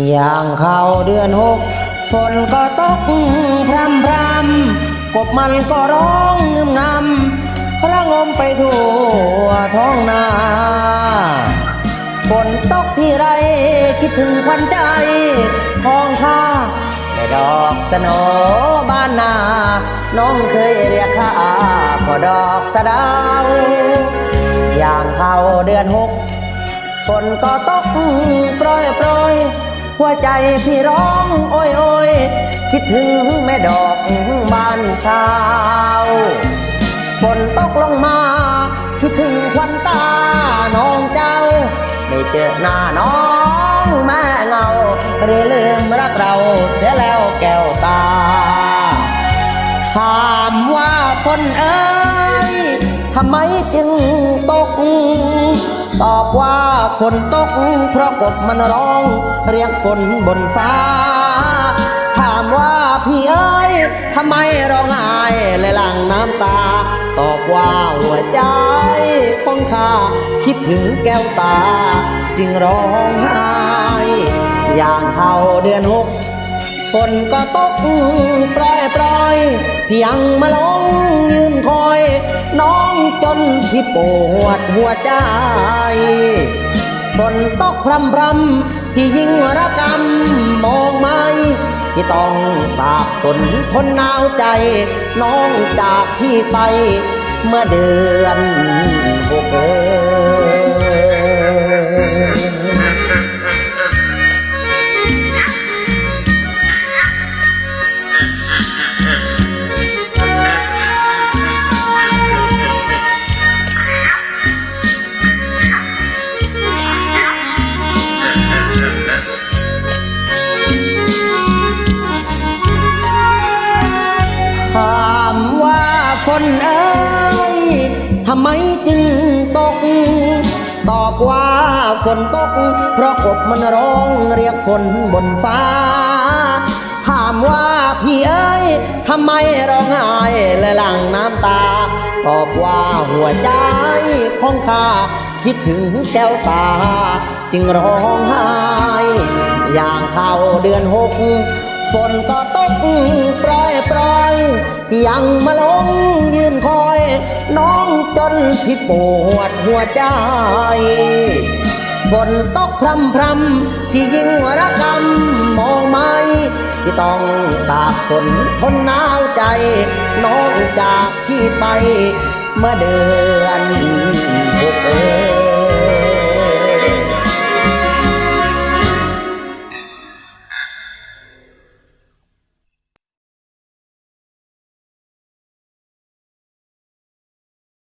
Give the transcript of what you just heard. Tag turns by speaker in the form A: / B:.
A: อย่างเข้าเดือนหกฝนก็ตกพรำพรำกบมันก็ร้องงึมงำระงมไปทั่วท้องนาฝนตกที่ไรคิดถึงควันใจท้องข้าแม่ดอกสโนบ้านนา น้องเคยเรียกข้าก็ดอกสะดาวอย่างเข้าเดือนหกฝนก็ตกโปรยโปรย หัวใจพี่ร้องโอยโอยคิดถึงแม่ดอกบ้านเช้าฝนตกลงมาคิดถึงควันตาน้องเจ้า ไม่เจอหน้าน้องแม่เงาหรือลืมรักเราเสียแล้วแก้วตาถามว่าคนเอ้ยทำไมจึงตก ตอบว่าฝนตกเพราะกบมันร้อง เรียกฝนบนฟ้า ถามว่าพี่เอ้ยทำไมร้องไห้และหลั่งน้ำตา ตอบว่าหัวใจของข้าคิดถึงแก้วตา จึงร้องไห้อย่างเท่าเดือนหกฝนก็ตกปล่อยปล่อยเพียงมาลงยืนคอย จนที่ปวดหัวใจฝนตกพรำพรำพี่ยิ่งระกำมองไม่ที่ต้องสากฝนทนหนาวใจ น้องจากพี่ไป เมื่อเดือนหก ทำไมจึงตก ตอบว่าฝนตก เพราะกบมันร้องเรียกฝนบนฟ้า ถามว่าพี่เอ้ยทำไมร้องไห้และหลั่งน้ำตา ตอบว่าหัวใจของข้าคิดถึงแก้วตา จึงร้องไห้อย่างเข้าเดือนหกฝนก็ตกปล่อยปล่อยยังมาลงยืนคอยน้อง จนพี่ปวดหัวใจฝนตกพรำพรำพี่ยิ่งระกำมองไม่ที่ต้องตากฝนทนหนาวใจ น้องจากพี่ไปเมื่อเดือน